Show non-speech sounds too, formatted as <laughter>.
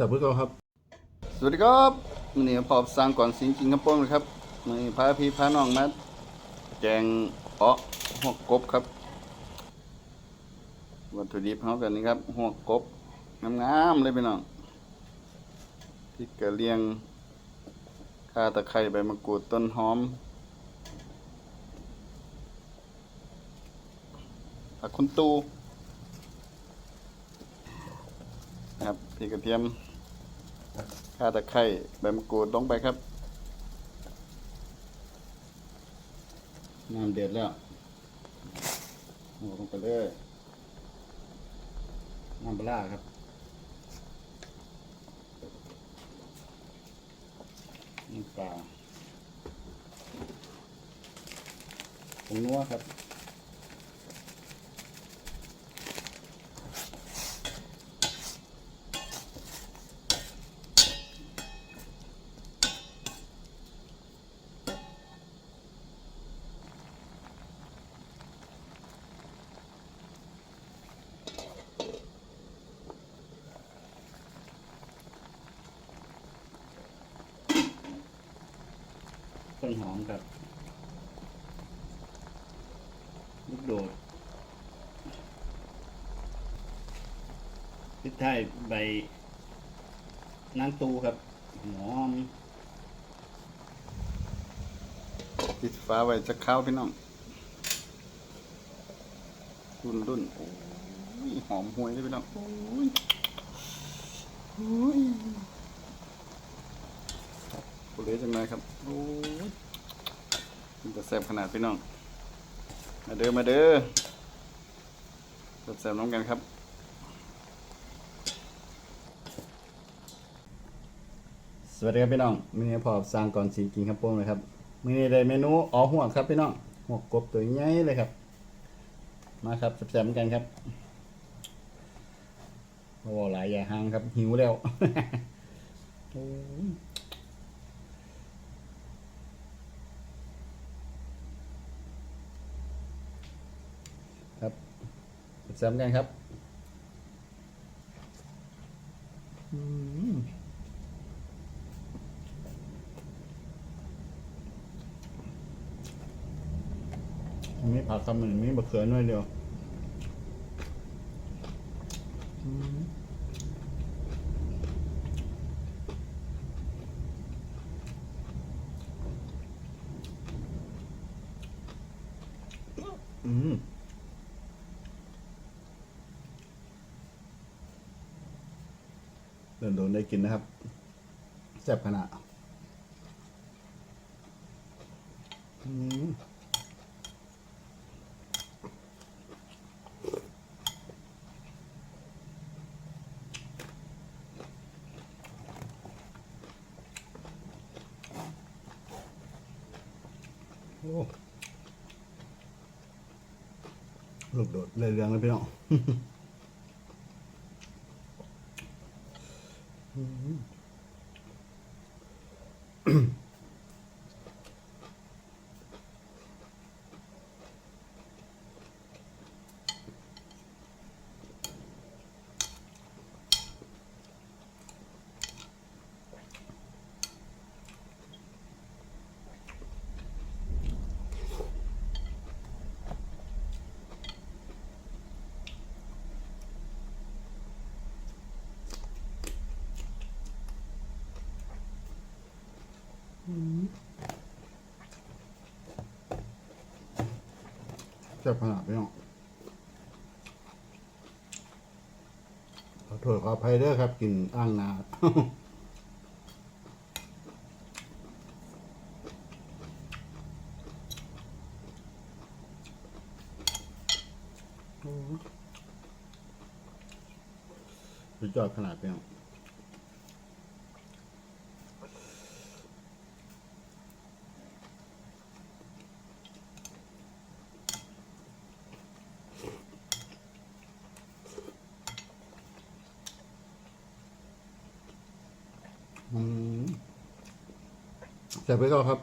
จับเพื่อเขาครับ สวัสดีครับวันนี้พอบสร้างก่อนสิงกิงกระโปรงเลยครับวันนี้พาพี่พาน้องมาแกงเปาะหัวกบครับ วัตถุดิบเขากันนี่ครับหัวกบงามๆเลยพี่น้อง พริกกระเลียงข่าตะไคร้ใบมะกรูดต้นหอมผักคุณตูนะครับพริกกระเทียมข่าตะไคร้ใบมะกรูดลงไปครับน้ำเดือดแล้วโอ้ลงไปเลยน้ำปลาครับ นี่ปลาผงนัวครับ ต้นหอมครับลูกโดดพริกไทยใบนางตูครับหอมปิดฟ้าไว้จะข้าวพี่น้องรุ่นรุ่นโอ้ยหอมหวยเลยพี่น้องโอ้ย โอ้ยกูเหลือจังเลยครับโอ้ยมันจะแซ่บขนาดพี่น้อง มาเด้อมาเด้อแซ่บๆน้องกันครับสวัสดีครับพี่น้องมื้อนี้พอสร้างก่อนสีกินครับโป้งเลยครับมื้อนี้ได้เมนูอ๋อหัวกครับพี่น้องหัวกกบตัวใหญ่เลยครับ มาครับแซ่บๆเหมือนกันครับโอ้หลายอย่าห่างครับหิวแล้ว โอ้ย ครับ แซมกันครับอืมมีผักคำหนึ่งมีบะเขือหน่อยเดียวอืม เดินโดนได้กินนะครับแซ่บขนาดโอ้ลูกโดดเลยเรื่องเลยพี่น้อง 음. <clears throat> <clears throat> แซ่บขนาดพี่น้ขอโทษขออภัยเด้อครับ กินอ่างนาสุดยอดขนาดพี่น้อง แซ่บเพื่อเขาครับ